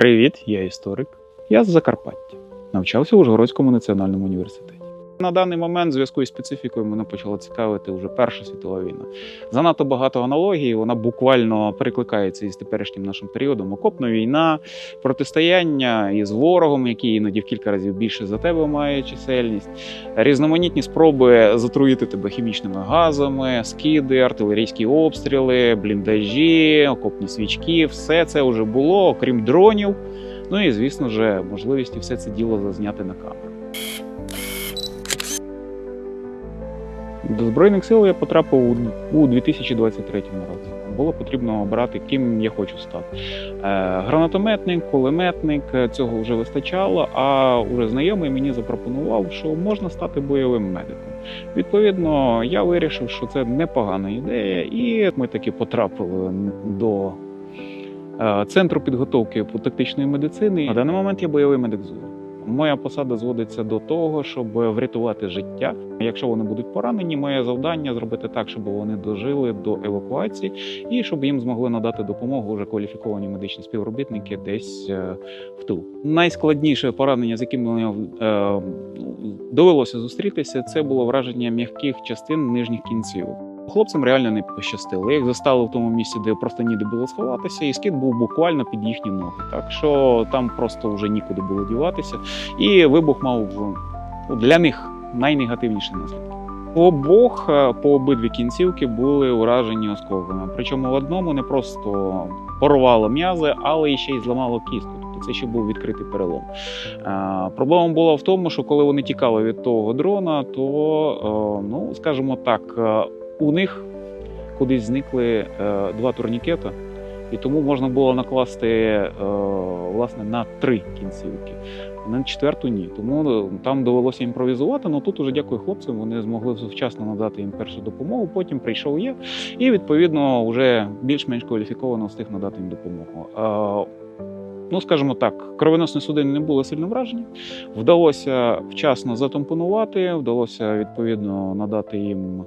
Привіт, я історик. Я з Закарпаття. Навчався у Ужгородському національному університеті. На даний момент, в зв'язку із специфікою, мене почала цікавити вже Перша світова війна. Занадто багато аналогій, вона буквально перекликається із теперішнім нашим періодом. Окопна війна, протистояння із ворогом, який іноді в кілька разів більше за тебе має чисельність, різноманітні спроби затруїти тебе хімічними газами, скиди, артилерійські обстріли, бліндажі, окопні свічки. Все це вже було, окрім дронів. Ну і звісно ж, можливість все це діло зазняти на камеру. До Збройних сил я потрапив у- у 2023 році. Було потрібно обрати, ким я хочу стати. Е, Гранатометник, кулеметник е, цього вже вистачало. А уже знайомий мені запропонував, що можна стати бойовим медиком. Відповідно, я вирішив, що це непогана ідея, і ми таки потрапили до е, центру підготовки по тактичної медицини. На даний момент я бойовий медик ЗУ. Моя посада зводиться до того, щоб врятувати життя. Якщо вони будуть поранені, моє завдання зробити так, щоб вони дожили до евакуації і щоб їм змогли надати допомогу вже кваліфіковані медичні співробітники десь е, в тилу. Найскладніше поранення, з яким мені е, довелося зустрітися, це було враження м'яких частин нижніх кінцівок. Хлопцям реально не пощастило. Їх застали в тому місці, де просто ніде було сховатися, і скид був буквально під їхні ноги. Так що там просто вже нікуди було діватися. І вибух мав ну, для них найнегативніші наслідки. Обох е, по обидві кінцівки були уражені осколками. Причому в одному не просто порвало м'язи, але ще й зламало кістку. Тобто це ще був відкритий перелом. Е, Проблема була в тому, що коли вони тікали від того дрона, то, е, ну скажімо так, у них кудись зникли е, два турнікета, і тому можна було накласти е, власне на три кінцівки. На четверту ні. Тому е, там довелося імпровізувати. але тут уже дякую хлопцям. Вони змогли вчасно надати їм першу допомогу. Потім прийшов я, і відповідно вже більш-менш кваліфіковано встиг надати їм допомогу. Ну, скажімо так, кровоносні судини не були сильно вражені. Вдалося вчасно затампонувати, вдалося відповідно надати їм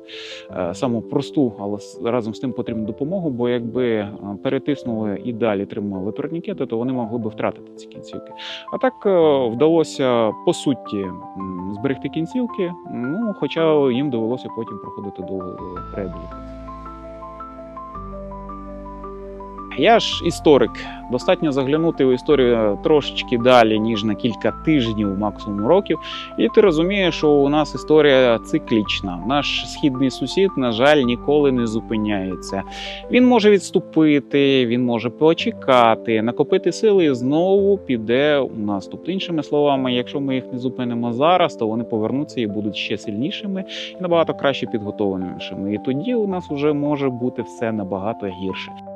е, саму просту, але разом з тим потрібну допомогу. Бо якби е, перетиснули і далі тримали турнікети, то вони могли би втратити ці кінцівки. А так е, вдалося по суті зберегти кінцівки. Ну, хоча їм довелося потім проходити довгу реабілітацію. Я ж історик. Достатньо заглянути в історію трошечки далі, ніж на кілька тижнів, максимум років. І ти розумієш, що у нас історія циклічна. Наш східний сусід, на жаль, ніколи не зупиняється. Він може відступити, він може почекати, накопити сили і знову піде у наступ. Іншими словами, якщо ми їх не зупинимо зараз, то вони повернуться і будуть ще сильнішими і набагато краще підготовленішими. І тоді у нас вже може бути все набагато гірше.